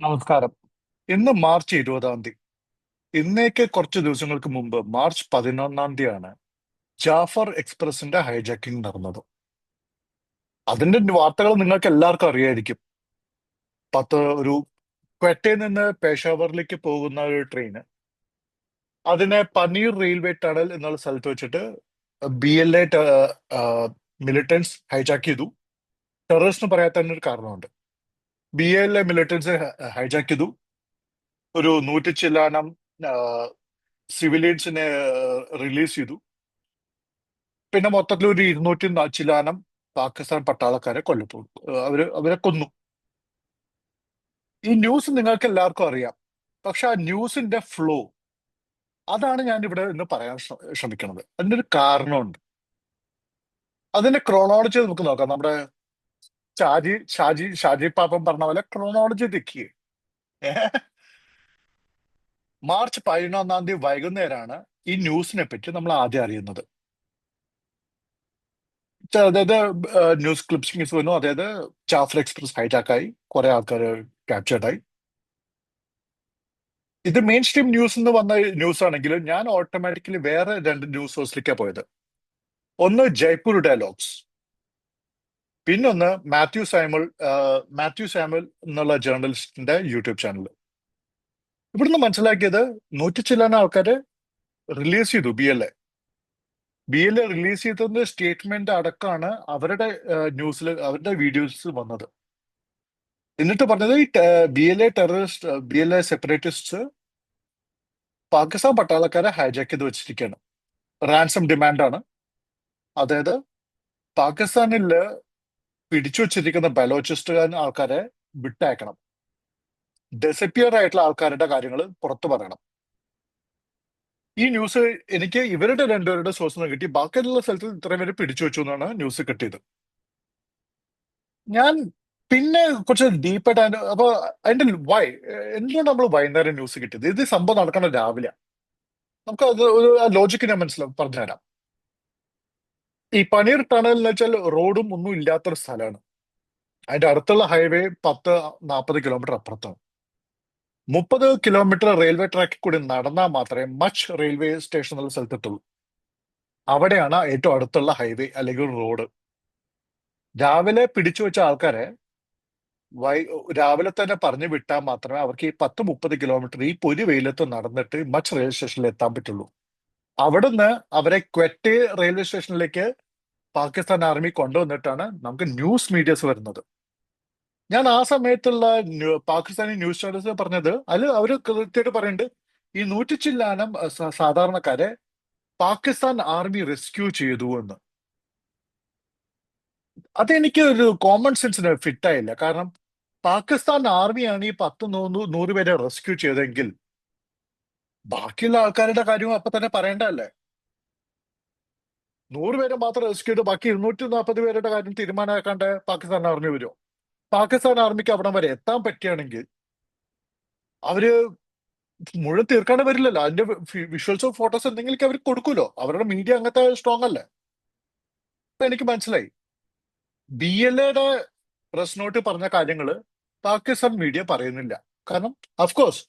നമസ്കാരം. ഇന്ന് മാർച്ച് ഇരുപതാം തീയതി. ഇന്നേക്ക് കുറച്ച് ദിവസങ്ങൾക്ക് മുമ്പ് മാർച്ച് പതിനൊന്നാം തീയതിയാണ് ജാഫർ എക്സ്പ്രസിന്റെ ഹൈജാക്കിംഗ് നടന്നത്. അതിന്റെ വാർത്തകൾ നിങ്ങൾക്ക് എല്ലാവർക്കും അറിയായിരിക്കും. പത്ത് ഒരു ക്വറ്റയിൽ നിന്ന് പേഷാവറിലേക്ക് പോകുന്ന ഒരു ട്രെയിന്. അതിനെ പനീർ റെയിൽവേ ടണൽ എന്നുള്ള സ്ഥലത്ത് വെച്ചിട്ട് B L A militants hijack ചെയ്തു. ടെററിസ്റ്റ് പറയാത്തതിന് ഒരു കാരണമുണ്ട്. B L A militants hijack ചെയ്തു. ഒരു നൂറ്റി ചില്ലാനം സിവിലിയൻസിനെ റിലീസ് ചെയ്തു. പിന്നെ മൊത്തത്തിൽ ഒരു ഇരുന്നൂറ്റി ചില്ലാനം പാകിസ്ഥാൻ പട്ടാളക്കാരെ കൊല്ലപ്പെട്ടു അവർ അവരെ കൊന്നു. ഈ ന്യൂസ് നിങ്ങൾക്ക് എല്ലാവർക്കും അറിയാം. പക്ഷെ ആ ന്യൂസിന്റെ ഫ്ലോ അതാണ് ഞാൻ ഇവിടെ ഇന്ന് പറയാൻ ശ്ര- ശ്രമിക്കുന്നത് അതിനൊരു കാരണമുണ്ട്. അതിന്റെ ക്രോണോളജി നമുക്ക് നോക്കാം. നമ്മുടെ ഷാജി ഷാജി ഷാജി പാപ്പൻ പറഞ്ഞ പോലെ ക്രോണോളജി തെക്കിയേ മാർച്ച് പതിനൊന്നാം തീയതി വൈകുന്നേരമാണ് ഈ ന്യൂസിനെ പറ്റി നമ്മൾ ആദ്യം അറിയുന്നത്. അതായത് ന്യൂസ് ക്ലിപ്സിംഗ്സ് വന്നു. അതായത് ജാഫർ എക്സ്പ്രസ് ഹൈജാക്കായി കുറെ ആൾക്കാർ ക്യാപ്ചേർഡായി ഇത് മെയിൻ സ്ട്രീം ന്യൂസ് എന്ന് വന്ന ന്യൂസ് ആണെങ്കിലും ഞാൻ ഓട്ടോമാറ്റിക്കലി വേറെ രണ്ട് ന്യൂസ് സോഴ്സിലേക്കാണ് പോയത്. ഒന്ന് ജയ്പൂർ ഡയലോഗ്സ് പിന്നൊന്ന് മാത്യു സാമുൽ മാത്യു സാമുൽ എന്നുള്ള ജേർണലിസ്റ്റിന്റെ യൂട്യൂബ് ചാനൽ ഇവിടുന്ന് മനസ്സിലാക്കിയത് നൂറ്റി ചില്ലാന ആൾക്കാര് റിലീസ് ചെയ്തു B L A. B L A release ചെയ്തതിന്റെ സ്റ്റേറ്റ്മെന്റ് അടക്കമാണ് അവരുടെ ന്യൂസിൽ അവരുടെ വീഡിയോസ് വന്നത്. എന്നിട്ട് പറഞ്ഞത് ഈ B L A terrorist B L A separatist Pakistan പട്ടാളക്കാരെ hijack ചെയ്ത് വെച്ചിരിക്കുകയാണ് റാൻസം ഡിമാൻഡാണ് അതായത് പാകിസ്ഥാനിൽ പിടിച്ചു വെച്ചിരിക്കുന്ന ബലോചിസ്റ്റുകാരൻ ആൾക്കാരെ വിട്ടയക്കണം. ഡെസപ്പിയർ ആയിട്ടുള്ള ആൾക്കാരുടെ കാര്യങ്ങൾ പുറത്തു പറയണം. ഈ ന്യൂസ് എനിക്ക് ഇവരുടെ രണ്ടുപേരുടെ സോഴ്സ് നിന്ന് കിട്ടി. ബാക്കിയുള്ള സ്ഥലത്ത് ഇത്രയും പേര് പിടിച്ചു വെച്ചു എന്നാണ് ന്യൂസ് കിട്ടിയത്. ഞാൻ പിന്നെ കുറച്ച് ഡീപ്പായിട്ട് അതിന്റെ അപ്പൊ അതിന്റെ വൈ എന്തുകൊണ്ട് നമ്മൾ വൈകുന്നേരം ന്യൂസ് കിട്ടിയത്? ഇത് സംഭവം നടക്കണ രാവിലെ. നമുക്ക് അത് ഒരു ലോജിക്ക് ഞാൻ മനസ്സിലാവും പറഞ്ഞുതരാം. ഈ പനീർ ടണൽ എന്ന് വെച്ചാൽ റോഡും ഒന്നും ഇല്ലാത്തൊരു സ്ഥലമാണ്. അതിന്റെ അടുത്തുള്ള ഹൈവേ പത്ത് നാൽപ്പത് കിലോമീറ്റർ അപ്പുറത്താണ്. മുപ്പത് കിലോമീറ്റർ റെയിൽവേ ട്രാക്കിൽ കൂടി നടന്നാൽ മാത്രമേ മച്ച് റെയിൽവേ സ്റ്റേഷൻ എന്നുള്ള സ്ഥലത്തെത്തുള്ളൂ. അവിടെയാണ് ഏറ്റവും അടുത്തുള്ള ഹൈവേ അല്ലെങ്കിൽ റോഡ്. രാവിലെ പിടിച്ചു വെച്ച ആൾക്കാരെ വൈ രാവിലെ തന്നെ പറഞ്ഞു വിട്ടാൽ മാത്രമേ അവർക്ക് ഈ പത്ത് മുപ്പത് കിലോമീറ്റർ ഈ പൊരി വെയിലത്ത് നടന്നിട്ട് മച്ച് റെയിൽവേ സ്റ്റേഷനിൽ എത്താൻ പറ്റുള്ളൂ. അവിടുന്ന് അവരെ ക്വെറ്റ് റെയിൽവേ സ്റ്റേഷനിലേക്ക് പാകിസ്ഥാൻ ആർമി കൊണ്ടുവന്നിട്ടാണ് നമുക്ക് ന്യൂസ് മീഡിയസ് വരുന്നത്. ഞാൻ ആ സമയത്തുള്ള പാകിസ്ഥാനി ന്യൂസ് ചാനൽസ് പറഞ്ഞത് അതിൽ അവർ കൃത്യമായിട്ട് പറയുന്നുണ്ട് ഈ നൂറ്റി ചില്ലാനം സാധാരണക്കാരെ പാകിസ്ഥാൻ ആർമി റെസ്ക്യൂ ചെയ്തു എന്ന്. അതെനിക്ക് ഒരു കോമൺ സെൻസിന് ഫിറ്റായില്ല കാരണം പാകിസ്ഥാൻ ആർമിയാണ് ഈ പത്ത് നൂറ് നൂറ് പേരെ റെസ്ക്യൂ ചെയ്തെങ്കിൽ ബാക്കിയുള്ള ആൾക്കാരുടെ കാര്യവും അപ്പൊ തന്നെ പറയണ്ടല്ലേ നൂറ് പേരെ മാത്രം റെസ്ക്യൂ ചെയ്ത് ബാക്കി ഇരുന്നൂറ്റി നാൽപ്പത് പേരുടെ കാര്യം തീരുമാനമാക്കാണ്ട് പാകിസ്ഥാൻ ആർമി വരുമോ പാകിസ്ഥാൻ ആർമിക്ക് അവിടം വരെ എത്താൻ പറ്റുകയാണെങ്കിൽ അവർ മുഴുവൻ തീർക്കാണ്ട് വരില്ലല്ലോ. അതിന്റെ വിഷ്വൽസോ ഫോട്ടോസോ എന്തെങ്കിലും അവർ കൊടുക്കുമല്ലോ അവരുടെ മീഡിയ അങ്ങനത്തെ സ്ട്രോങ് അല്ലേ? എനിക്ക് മനസ്സിലായി. ബി എൽ എയുടെ പ്രസ് നോട്ട് പറഞ്ഞ കാര്യങ്ങൾ പാകിസ്ഥാൻ മീഡിയ പറയുന്നില്ല. കാരണം of course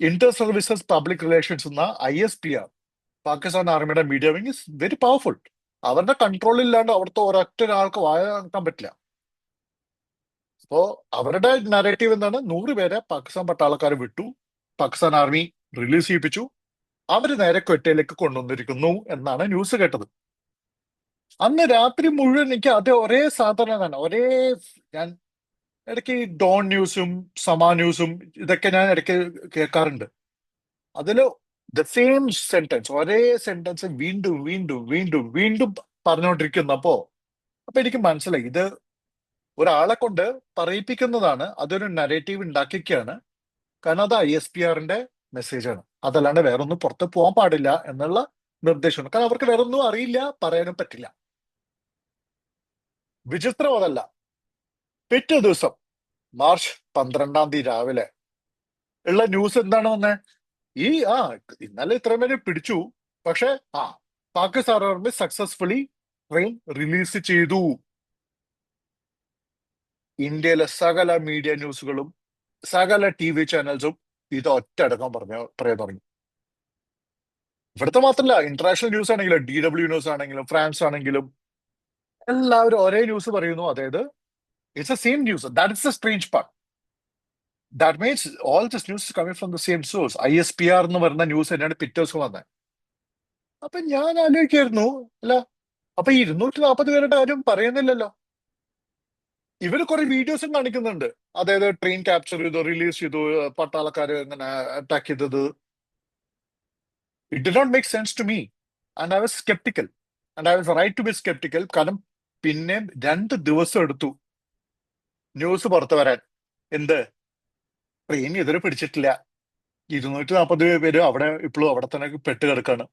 inter services public relations എന്ന I S P R Pakistan ആർമിയുടെ media wing is very powerful അവരുടെ കൺട്രോൾ ഇല്ലാണ്ട് അവിടുത്തെ ഒരൊറ്റ ഒരാൾക്ക് വായ നടത്താൻ പറ്റില്ല. അപ്പോ അവരുടെ നരേറ്റീവ് എന്താണ്? നൂറ് പേരെ പാകിസ്ഥാൻ പട്ടാളക്കാർ വിട്ടു. പാകിസ്ഥാൻ ആർമി റിലീസ് ചെയ്യിപ്പിച്ചു. അവർ നേരെ ക്വറ്റയിലേക്ക് കൊണ്ടുവന്നിരിക്കുന്നു എന്നാണ് ന്യൂസ് കേട്ടത്. അന്ന് രാത്രി മുഴുവൻ എനിക്ക് അതേ ഒരേ സാധനം തന്നെ ഒരേ ഞാൻ ഇടയ്ക്ക് ഡോൺ ന്യൂസും സമാ ന്യൂസും ഇതൊക്കെ ഞാൻ ഇടയ്ക്ക് കേൾക്കാറുണ്ട്. അതിൽ ദ സെയിം സെന്റൻസ് ഒരേ സെന്റൻസ് വീണ്ടും വീണ്ടും വീണ്ടും വീണ്ടും പറഞ്ഞുകൊണ്ടിരിക്കുന്നപ്പോ അപ്പൊ എനിക്ക് മനസ്സിലായി. ഇത് ഒരാളെ കൊണ്ട് പറയിപ്പിക്കുന്നതാണ് അതൊരു നരേറ്റീവ് ഉണ്ടാക്കിക്കുകയാണ് കാരണം അത് ഐ എസ് പി ആറിന്റെ മെസ്സേജാണ് അതല്ലാണ്ട് വേറൊന്നും പുറത്ത് പോകാൻ പാടില്ല എന്നുള്ള നിർദ്ദേശമാണ്. കാരണം അവർക്ക് വേറൊന്നും അറിയില്ല പറയാനും പറ്റില്ല. വിചിത്രം അതല്ല പിറ്റേ ദിവസം മാർച്ച് പന്ത്രണ്ടാം തീയതി രാവിലെ ഉള്ള ന്യൂസ് എന്താണ് വന്നേ? ഈ ആ ഇന്നലെ ഇത്രയും പേര് പിടിച്ചു പക്ഷെ ആ Pakistan army successfully train release ചെയ്തു. ഇന്ത്യയിലെ സകല മീഡിയ ന്യൂസുകളും സകല ടി വി ചാനൽസും ഇത് ഒറ്റയടക്കം പറഞ്ഞ പറയാൻ തുടങ്ങി. ഇവിടുത്തെ മാത്രമല്ല ഇന്റർനാഷണൽ ന്യൂസ് ആണെങ്കിലും ഡി ഡബ്ല്യു ന്യൂസ് ആണെങ്കിലും ഫ്രാൻസ് ആണെങ്കിലും എല്ലാവരും ഒരേ ന്യൂസ് പറയുന്നു. അതായത് it's the same news. That is the strange part. That means all this news coming from the same source I S P R എന്ന് പറയുന്ന ന്യൂസ് തന്നെയാണ് പിറ്റേ ദിവസം വന്നത് അപ്പൊ ഞാൻ ആലോചിക്കായിരുന്നു അല്ല അപ്പൊ ഇരുന്നൂറ്റി നാൽപ്പത് പേരുടെ കാര്യം പറയുന്നില്ലല്ലോ. ഇവർ കുറെ വീഡിയോസും കാണിക്കുന്നുണ്ട്. അതായത് ട്രെയിൻ ക്യാപ്ചർ ചെയ്തു റിലീസ് ചെയ്തു പട്ടാളക്കാർ ഇങ്ങനെ അറ്റാക്ക് ചെയ്തത്. It did not make sense to me and I was skeptical and I was right to be skeptical കാരണം പിന്നെ രണ്ട് ദിവസം എടുത്തു. ന്യൂസ് പുറത്തു വരാൻ. എന്ത്? ട്രെയിൻ ഇതുവരെ പിടിച്ചിട്ടില്ല. ഇരുന്നൂറ്റി നാൽപ്പത് പേര് അവിടെ ഇപ്പോഴും അവിടെ തന്നെ പെട്ട് കിടക്കാണ്.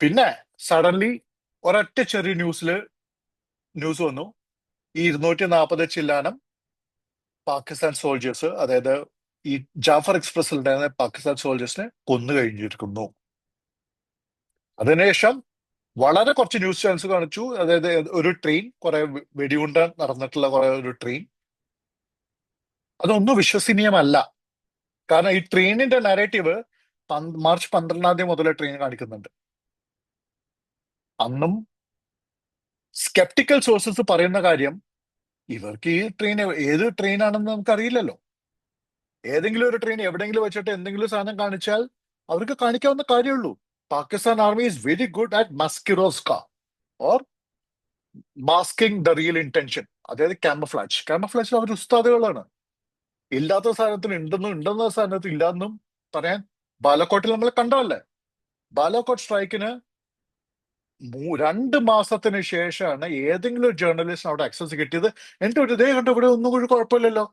പിന്നെ സഡൻലി ഒരൊറ്റ ചെറിയ ന്യൂസിൽ ന്യൂസ് വന്നു. ഈ ഇരുന്നൂറ്റി നാൽപ്പത് ചില്ലാനം പാകിസ്ഥാൻ സോൾജേഴ്സ് അതായത് ഈ ജാഫർ എക്സ്പ്രസിൽ ഉണ്ടായിരുന്ന പാകിസ്ഥാൻ സോൾജേഴ്സിനെ കൊന്നു കഴിഞ്ഞിരിക്കുന്നു. അതിനുശേഷം വളരെ കുറച്ച് ന്യൂസ് ചാനൽസ് കാണിച്ചു. അതായത് ഒരു ട്രെയിൻ കുറെ വെടിയുണ്ട നടന്നിട്ടുള്ള കുറെ ഒരു ട്രെയിൻ. അതൊന്നും വിശ്വസനീയമല്ല. കാരണം ഈ ട്രെയിനിന്റെ നരേറ്റീവ് മാർച്ച് പന്ത്രണ്ടാം തീയതി മുതലേ ട്രെയിൻ കാണിക്കുന്നുണ്ട്. അന്നും സ്കെപ്റ്റിക്കൽ സോഴ്സസ് പറയുന്ന കാര്യം ഇവർക്ക് ഈ ട്രെയിൻ ഏത് ട്രെയിൻ ആണെന്ന് നമുക്കറിയില്ലല്ലോ. ഏതെങ്കിലും ഒരു ട്രെയിൻ എവിടെയെങ്കിലും വെച്ചിട്ട് എന്തെങ്കിലും സാധനം കാണിച്ചാൽ അവർക്ക് കാണിക്കാവുന്ന കാര്യമുള്ളൂ Pakistan army is very good at maskirovka or masking the real intention അതായത് ക്യാമഫ്ലാഷ് ക്യാമഫ്ലാഷിൽ അവർ ഉസ്താദുകളാണ്. ഇല്ലാത്ത സാധനത്തിന് ഉണ്ടെന്നും ഉണ്ടെന്ന സാധനത്തിന് ഇല്ലാന്നും പറയാൻ ബാലക്കോട്ടിൽ നമ്മൾ കണ്ടതല്ലേ? ബാലക്കോട്ട് സ്ട്രൈക്കിന് രണ്ട് മാസത്തിന് ശേഷമാണ് ഏതെങ്കിലും ഒരു ജേർണലിസ്റ്റ് അവിടെ ആക്സസ് കിട്ടിയത്. എന്റെ ഒരു ഇതേ കണ്ടു ഇവിടെ ഒന്നും കൂടി കുഴപ്പമില്ലല്ലോ.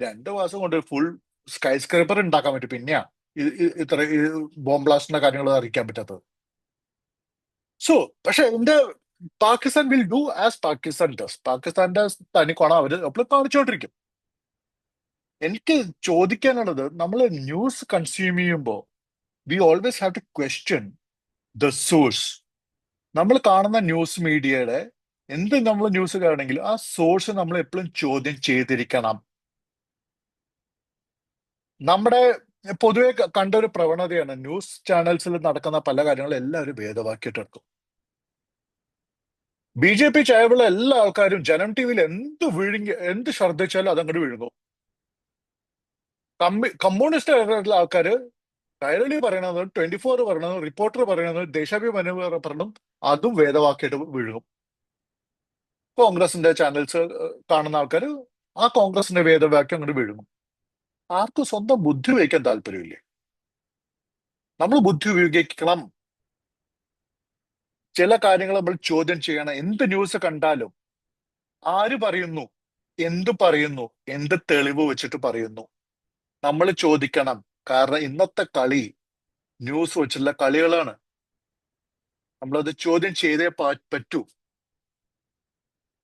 രണ്ട് മാസം കൊണ്ട് ഫുൾ സ്കൈ സ്ക്രൈപ്പർ ഉണ്ടാക്കാൻ പറ്റും. പിന്നെയാ ഇത്ര ബോംബ് ബ്ലാസ്റ്റിന്റെ കാര്യങ്ങൾ അറിയിക്കാൻ പറ്റാത്തത്. സോ പക്ഷെ എന്റെ Pakistan will do as Pakistan does പാകിസ്ഥാന്റെ തനിക്കോണം അവർ എപ്പോഴും കാണിച്ചുകൊണ്ടിരിക്കും. എനിക്ക് ചോദിക്കാനുള്ളത് നമ്മൾ ന്യൂസ് കൺസ്യൂം ചെയ്യുമ്പോൾ we always have to question the source നമ്മൾ കാണുന്ന ന്യൂസ് മീഡിയയുടെ എന്ത് നമ്മൾ ന്യൂസ് കാണണമെങ്കിലും ആ സോഴ്സ് നമ്മൾ എപ്പോഴും ചോദ്യം ചെയ്തിരിക്കണം. നമ്മുടെ പൊതുവെ കണ്ട ഒരു പ്രവണതയാണ്. ന്യൂസ് ചാനൽസിൽ നടക്കുന്ന പല കാര്യങ്ങളും എല്ലാവരും ഭേദവാക്കിയിട്ടെടുക്കും ബി ജെ പി ചായവുള്ള എല്ലാ ആൾക്കാരും ജനം ടി വിയിൽ എന്ത് വിഴുങ്ങി എന്ത് ശ്രദ്ധിച്ചാലും അതങ്ങോട്ട് വിഴുങ്ങും. കമ്മ്യൂ കമ്മ്യൂണിസ്റ്റ് ആയിട്ടുള്ള ആൾക്കാർ കൈരളി പറയണത് ട്വന്റി ഫോർ പറയണത് റിപ്പോർട്ടർ പറയണത് ദേശാഭിമാനി പറയണം അതും വേദവാക്കിയിട്ട് വിഴുങ്ങും. കോൺഗ്രസിന്റെ ചാനൽസ് കാണുന്ന ആൾക്കാർ ആ കോൺഗ്രസിന്റെ വേദവാക്യം അങ്ങോട്ട് വിഴുങ്ങും. ആർക്കും സ്വന്തം ബുദ്ധി ഉപയോഗിക്കാൻ താല്പര്യമില്ലേ. നമ്മൾ ബുദ്ധി ഉപയോഗിക്കണം. ചില കാര്യങ്ങൾ നമ്മൾ ചോദ്യം ചെയ്യണം. എന്ത് ന്യൂസ് കണ്ടാലും ആര് പറയുന്നു? എന്ത് പറയുന്നു? എന്ത് തെളിവ് വെച്ചിട്ട് പറയുന്നു? നമ്മൾ ചോദിക്കണം. കാരണം ഇന്നത്തെ കളി ന്യൂസ് വെച്ചുള്ള കളികളാണ്. നമ്മളത് ചോദ്യം ചെയ്തേ പറ്റൂ.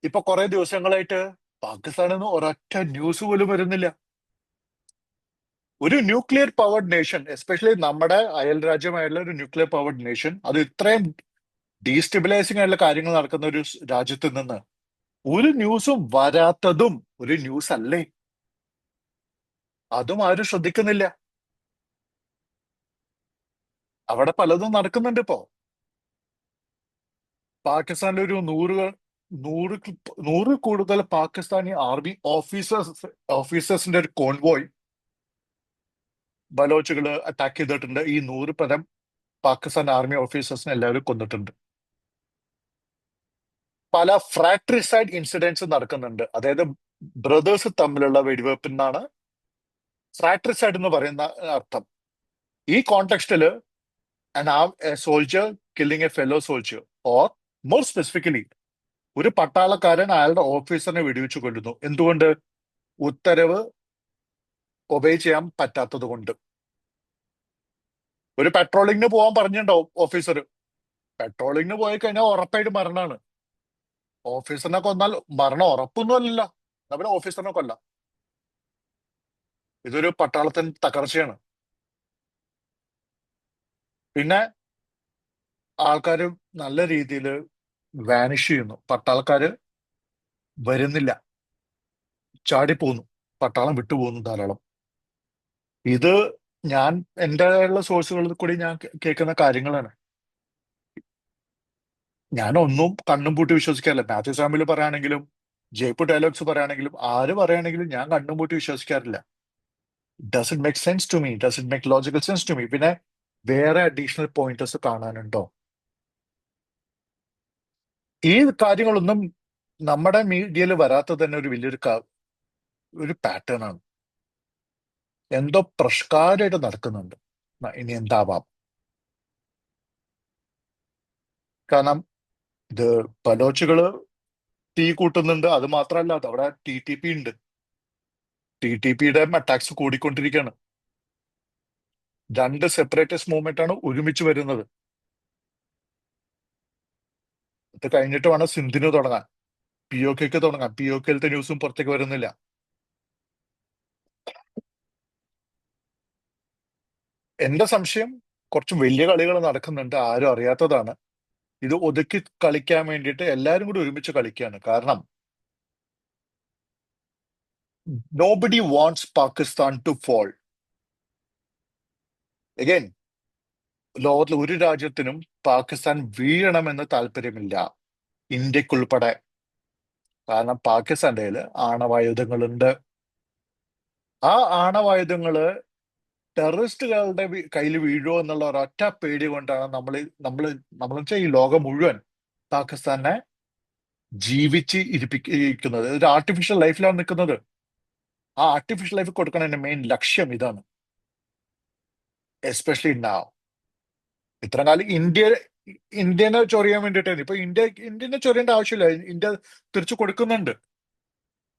ഇപ്പൊ കുറെ ദിവസങ്ങളായിട്ട് പാകിസ്ഥാനിൽ നിന്ന് ഒരൊറ്റ ന്യൂസ് പോലും വരുന്നില്ല. ഒരു ന്യൂക്ലിയർ പവർഡ് നേഷൻ എസ്പെഷ്യലി നമ്മുടെ അയൽ രാജ്യമായുള്ള ഒരു ന്യൂക്ലിയർ പവർഡ് നേഷൻ അത് ഇത്രയും ഡീസ്റ്റെബിലൈസിംഗ് ആയിട്ടുള്ള കാര്യങ്ങൾ നടക്കുന്ന ഒരു രാജ്യത്ത് നിന്ന് ഒരു ന്യൂസും വരാത്തതും ഒരു ന്യൂസ് അല്ലേ? അതും ആരും ശ്രദ്ധിക്കുന്നില്ല. അവിടെ പലതും നടക്കുന്നുണ്ട് ഇപ്പോ. പാകിസ്ഥാനിൽ ഒരു നൂറ് നൂറ് നൂറ് കൂടുതൽ പാകിസ്ഥാനി ആർമി ഓഫീസേഴ്സ് ഓഫീസേഴ്സിന്റെ ഒരു കോൺവോയ് ബലോച്ചുകൾ അറ്റാക്ക് ചെയ്തിട്ടുണ്ട്. ഈ നൂറ് പരം പാകിസ്ഥാൻ ആർമി ഓഫീസേഴ്സിനെ എല്ലാവരും കൊന്നിട്ടുണ്ട്. പല ഫ്രാക്ടറിസൈഡ് ഇൻസിഡൻസ് നടക്കുന്നുണ്ട്. അതായത് ബ്രദേഴ്സ് തമ്മിലുള്ള വെടിവെപ്പിന്നാണ് ഫ്രാക്ടറിസൈഡ് എന്ന് പറയുന്ന അർത്ഥം. ഈ കോണ്ടെക്സ്റ്റിൽ soldier killing a fellow soldier or more specifically ഒരു പട്ടാളക്കാരൻ അയാളുടെ ഓഫീസറിനെ വെടിവെച്ചു കൊല്ലുന്നു എന്തുകൊണ്ട്? ഉത്തരവ് ഒബേ ചെയ്യാൻ പറ്റാത്തത് കൊണ്ട്. ഒരു പെട്രോളിങ്ങിന് പോകാൻ പറഞ്ഞിട്ടുണ്ടാവും ഓഫീസർ പെട്രോളിങ്ങിന് പോയി കഴിഞ്ഞാൽ ഉറപ്പായിട്ട് മരണമാണ് ഓഫീസറിനെ കൊന്നാൽ മരണം ഉറപ്പൊന്നും അല്ലല്ല. നമ്മുടെ ഓഫീസറിനെ കൊല്ല. ഇതൊരു പട്ടാളത്തിന് തകർച്ചയാണ്. പിന്നെ ആൾക്കാർ നല്ല രീതിയിൽ വാനിഷ് ചെയ്യുന്നു. പട്ടാളക്കാർ വരുന്നില്ല. ചാടിപ്പോന്നു. പട്ടാളം വിട്ടുപോകുന്നു ധാരാളം. ഇത് ഞാൻ എന്റെ ഉള്ള സോഴ്സുകളിൽ കൂടി ഞാൻ കേൾക്കുന്ന കാര്യങ്ങളാണ്. ഞാൻ ഒന്നും കണ്ണും പൂട്ടി വിശ്വസിക്കാറില്ല. മാത്യു സാമിൽ പറയുകയാണെങ്കിലും ജയ്പൂർ ഡയലോഗ്സ് പറയുകയാണെങ്കിലും ആര് പറയുകയാണെങ്കിലും ഞാൻ കണ്ണും പൂട്ടി വിശ്വസിക്കാറില്ല. Does it make sense to me does it make logical sense to me പിന്നെ വേറെ അഡീഷണൽ പോയിന്റേഴ്സ് കാണാനുണ്ടോ? ഈ കാര്യങ്ങളൊന്നും നമ്മുടെ മീഡിയയിൽ വരാത്തത് തന്നെ ഒരു വലിയൊരു ഒരു പാറ്റേൺ ആണ്. എന്തോ പ്രഷ്കാരമായിട്ട് നടക്കുന്നുണ്ട്. ഇനി എന്താവാം? കാരണം ഇത് ബലോച്ചുകൾ തീ കൂട്ടുന്നുണ്ട്. അത് മാത്രമല്ല അവിടെ ടി ടി പി ഉണ്ട്. ടി ടി പിയുടെ അറ്റാക്സ് കൂടിക്കൊണ്ടിരിക്കുകയാണ്. രണ്ട് സെപ്പറേറ്റസ്റ്റ് മൂവ്മെന്റ് ആണ് ഒരുമിച്ച് വരുന്നത്. ഇത് കഴിഞ്ഞിട്ട് വേണം സിന്ധിന് തുടങ്ങാൻ. പി ഒ കെക്ക് പി ഒ കെയിലത്തെ ന്യൂസും പുറത്തേക്ക് വരുന്നില്ല. എന്റെ സംശയം കുറച്ച് വലിയ കളികൾ നടക്കുന്നുണ്ട് ആരും അറിയാത്തതാണ്. ഇത് ഒതുക്കി കളിക്കാൻ വേണ്ടിയിട്ട് എല്ലാവരും കൂടി ഒരുമിച്ച് കളിക്കുകയാണ് കാരണം nobody wants Pakistan to fall again ലോകത്തിലെ ഒരു രാജ്യത്തിനും പാകിസ്ഥാൻ വീഴണമെന്ന് താല്പര്യമില്ല. ഇന്ത്യക്കുൾപ്പെടെ. കാരണം പാകിസ്ഥാന്റെ ആണവായുധങ്ങളുണ്ട്. ആ ആണവായുധങ്ങൾ ടെററിസ്റ്റുകളുടെ കയ്യിൽ വീഴുമോ എന്നുള്ള ഒരൊറ്റ പേടി കൊണ്ടാണ് നമ്മൾ നമ്മൾ നമ്മൾ വെച്ചാൽ ഈ ലോകം മുഴുവൻ പാകിസ്ഥാനെ ജീവിച്ച് ഇരിപ്പിക്കുന്നത് ഒരു ആർട്ടിഫിഷ്യൽ ലൈഫിലാണ് നിൽക്കുന്നത് ആ ആർട്ടിഫിഷ്യൽ ലൈഫ് കൊടുക്കണതിന്റെ മെയിൻ ലക്ഷ്യം ഇതാണ്. എസ്പെഷ്യലി നാവ് ഇത്ര കാലം ഇന്ത്യ ഇന്ത്യനെ ചൊറിയാൻ വേണ്ടിയിട്ടായിരുന്നു ഇപ്പൊ ഇന്ത്യ ഇന്ത്യനെ ചൊറിയേണ്ട ആവശ്യമില്ല. ഇന്ത്യ തിരിച്ചു കൊടുക്കുന്നുണ്ട്.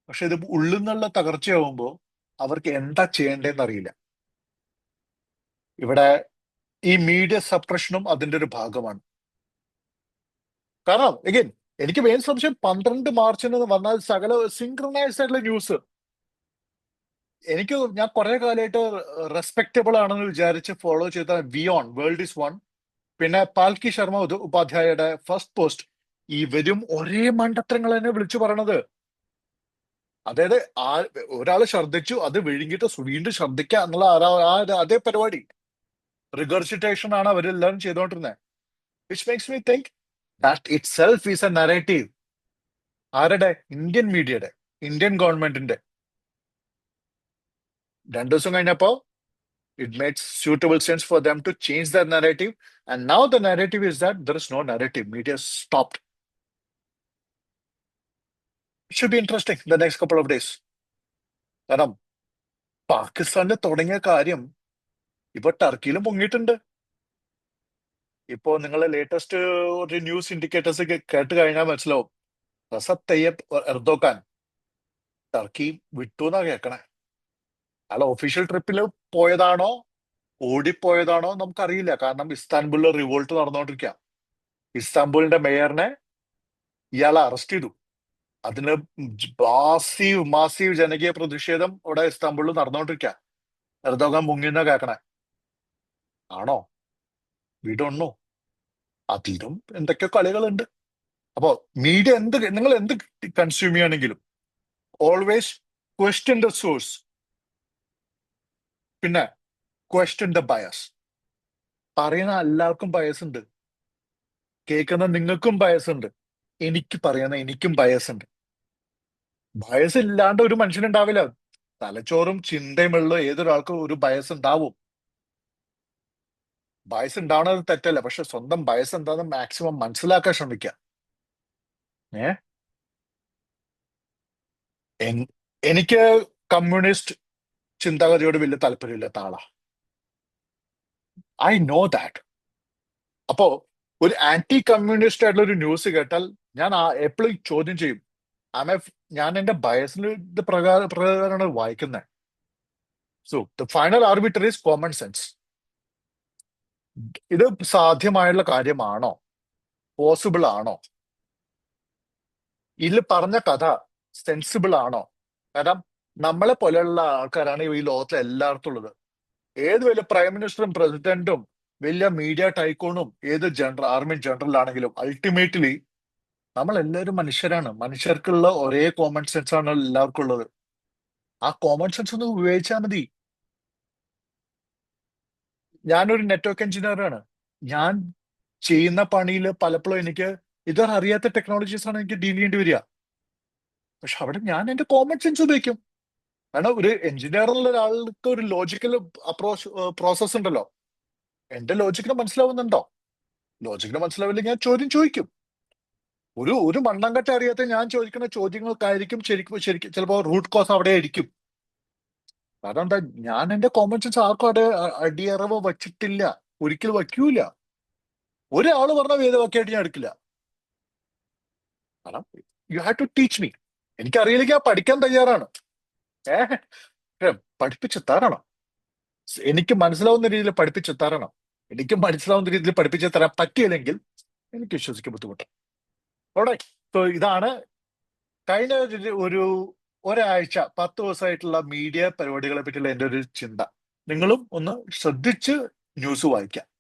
പക്ഷെ ഇത് ഉള്ളിൽ നിന്നുള്ള തകർച്ചയാവുമ്പോൾ അവർക്ക് എന്താ ചെയ്യേണ്ടതെന്ന് അറിയില്ല ഇവിടെ ഈ മീഡിയ സപ്രഷനും അതിന്റെ ഒരു ഭാഗമാണ്. കാരണം എഗൈൻ എനിക്ക് മെയിൻ സംശയം പന്ത്രണ്ട് മാർച്ചിന് വന്നാൽ സകല സിങ്ക്രണൈസ്ഡ് ആയിട്ടുള്ള ന്യൂസ് എനിക്ക് ഞാൻ കുറെ കാലമായിട്ട് റെസ്പെക്റ്റബിൾ ആണെന്ന് വിചാരിച്ച് ഫോളോ ചെയ്ത വിയോൺ വേൾഡ് ഇസ് വൺ പിന്നെ പാൽക്കി ശർമ്മ ഉപാധ്യായയുടെ ഫസ്റ്റ് പോസ്റ്റ് ഇവരും ഒരേ മണ്ടത്തരങ്ങൾ തന്നെ വിളിച്ചു പറയണത്. അതായത് ആ ഒരാൾ ഛർദ്ദിച്ചു അത് വിഴുങ്ങിയിട്ട് വീണ്ടും ഛർദ്ദിക്കുക എന്നുള്ള ആ- അതേ പരിപാടി. റിഗർസിറ്റേഷൻ ആണ് അവരെല്ലാവരും ചെയ്തുകൊണ്ടിരുന്നത് which makes me think that itself is a narrative ആരുടെ ഇന്ത്യൻ മീഡിയയുടെ ഇന്ത്യൻ ഗവൺമെന്റിന്റെ രണ്ടു ദിവസം കഴിഞ്ഞപ്പോ it makes sense for them to change their narrative and now the narrative is that there is no narrative media stopped it should be interesting the next couple of days കാരണം പാകിസ്ഥാനിൽ തുടങ്ങിയ കാര്യം ഇപ്പൊ ടർക്കിയിലും പൊങ്ങിയിട്ടുണ്ട്. ഇപ്പോ നിങ്ങളെ ലേറ്റസ്റ്റ് ഒരു news indicators കേട്ട് കഴിഞ്ഞാൽ മനസ്സിലാവും. റസബ് തയ്യബ് എർദോക്കാൻ ടർക്കി വിട്ടു എന്നാ കേൾക്കണേ അയാൾ ഒഫീഷ്യൽ ട്രിപ്പിൽ പോയതാണോ ഓടിപ്പോയതാണോ നമുക്കറിയില്ല. കാരണം ഇസ്താൻബുളിൽ റിവോൾട്ട് നടന്നുകൊണ്ടിരിക്കുക ഇസ്താംബുളിന്റെ മേയറിനെ ഇയാളെ അറസ്റ്റ് ചെയ്തു. അതിന് മാസീവ് മാസീവ് ജനകീയ പ്രതിഷേധം ഇവിടെ ഇസ്താംബുളിൽ നടന്നുകൊണ്ടിരിക്കുക എർദോഗാൻ മുങ്ങിന്ന കേൾക്കണേ ആണോ? നോ അതിലും എന്തൊക്കെ കളികളുണ്ട്. അപ്പോ മീഡിയ എന്ത് നിങ്ങൾ എന്ത് കൺസ്യൂം ചെയ്യുകയാണെങ്കിലും ഓൾവേസ് ക്വസ്റ്റ്യൻ ദ സോഴ്സ് പിന്നെ ക്വസ്റ്റ്യൻ ദ ബയസ് പറയുന്ന എല്ലാവർക്കും ബയസ് ഉണ്ട്. കേൾക്കുന്ന നിങ്ങൾക്കും ബയസ് ഉണ്ട്. എനിക്ക് പറയുന്ന എനിക്കും ബയസ് ഉണ്ട്. ബയസ് ഇല്ലാണ്ട് ഒരു മനുഷ്യനുണ്ടാവില്ല തലച്ചോറും ചിന്തയുമുള്ള ഏതൊരാൾക്കും ഒരു ബയസ് ഉണ്ടാവും. ബയസ് ഉണ്ടാവണത് തെറ്റല്ല. പക്ഷെ സ്വന്തം ബയസ് എന്താണെന്ന് മാക്സിമം മനസ്സിലാക്കാൻ ശ്രമിക്കുക ഏ? എനിക്ക് കമ്മ്യൂണിസ്റ്റ് ചിന്താഗതിയോട് വലിയ താല്പര്യമില്ലാത്ത ആളാ. ഐ നോ ദാറ്റ് അപ്പോ ഒരു ആന്റി കമ്മ്യൂണിസ്റ്റ് ആയിട്ടുള്ള ഒരു ന്യൂസ് കേട്ടാൽ ഞാൻ എപ്പോഴും ചോദ്യം ചെയ്യും. ആമെ ഞാൻ എന്റെ ബയസിന് ഇത് പ്രകാര പ്രകാരമാണ് വായിക്കുന്നത് so the final arbiter is common sense ഇത് സാധ്യമായുള്ള കാര്യമാണോ? പോസിബിൾ ആണോ ഇതിൽ പറഞ്ഞ കഥ സെൻസിബിൾ ആണോ കാരണം നമ്മളെ പോലെയുള്ള ആൾക്കാരാണ് ഈ ലോകത്തിലെ എല്ലായിടത്തും ഉള്ളത്. ഏത് വലിയ പ്രൈം മിനിസ്റ്ററും പ്രസിഡന്റും വലിയ മീഡിയ ടൈക്കോണും ഏത് ജനറൽ ആർമി ജനറൽ ആണെങ്കിലും അൾട്ടിമേറ്റ്ലി നമ്മൾ എല്ലാവരും മനുഷ്യരാണ്. മനുഷ്യർക്കുള്ള ഒരേ കോമൺ സെൻസ് ആണ് എല്ലാവർക്കും ഉള്ളത്. ആ കോമൺ സെൻസ് ഒന്ന് ഉപയോഗിച്ചാൽ മതി. ഞാനൊരു നെറ്റ്വർക്ക് എഞ്ചിനീയറാണ് ഞാൻ ചെയ്യുന്ന പണിയിൽ പലപ്പോഴും എനിക്ക് ഇതൊരു അറിയാത്ത ടെക്നോളജീസ് ആണ് എനിക്ക് ഡീൽ ചെയ്യേണ്ടി വരിക. പക്ഷെ അവിടെ ഞാൻ എന്റെ കോമൺ സെൻസ് ഉപയോഗിക്കും. കാരണം ഒരു എഞ്ചിനീയർ എന്നുള്ള ഒരാൾക്ക് ഒരു ലോജിക്കൽ അപ്രോച്ച് പ്രോസസ് ഉണ്ടല്ലോ. എന്റെ ലോജിക്കിന് മനസ്സിലാവുന്നുണ്ടോ? ലോജിക്കിന് മനസ്സിലാവില്ലെങ്കിൽ ഞാൻ ചോദ്യം ചോദിക്കും. ഒരു ഒരു മണ്ണാങ്കട്ട അറിയാത്ത ഞാൻ ചോദിക്കുന്ന ചോദ്യങ്ങൾക്കായിരിക്കും ശരിക്കും ശരിക്കും ചിലപ്പോൾ റൂട്ട് കോസ് അവിടെ ആയിരിക്കും. കാരണം എന്താ ഞാൻ എന്റെ കോമൺ സെൻസ് ആർക്കും അവിടെ അടിയറവ് വച്ചിട്ടില്ല. ഒരിക്കലും വയ്ക്കൂല ഒരാൾ പറഞ്ഞ വേദവാക്യമായിട്ട് ഞാൻ എടുക്കില്ല. കാരണം you have to teach me എനിക്കറിയില്ലെങ്കിൽ ആ പഠിക്കാൻ തയ്യാറാണ്. ഏഹ് പഠിപ്പിച്ച് തരണം. എനിക്ക് മനസ്സിലാവുന്ന രീതിയിൽ പഠിപ്പിച്ച് തരണം. എനിക്ക് മനസ്സിലാവുന്ന രീതിയിൽ പഠിപ്പിച്ച് തരാൻ പറ്റിയില്ലെങ്കിൽ എനിക്ക് വിശ്വസിക്കാൻ ബുദ്ധിമുട്ട്. അവിടെ സോ ഇതാണ് കഴിഞ്ഞ ഒരു ഒരാഴ്ച പത്ത് ദിവസമായിട്ടുള്ള മീഡിയ പരിപാടികളെ പറ്റിയുള്ള എന്റെ ഒരു ചിന്ത. നിങ്ങളും ഒന്ന് ശ്രദ്ധിച്ച് ന്യൂസ് വായിക്കാം.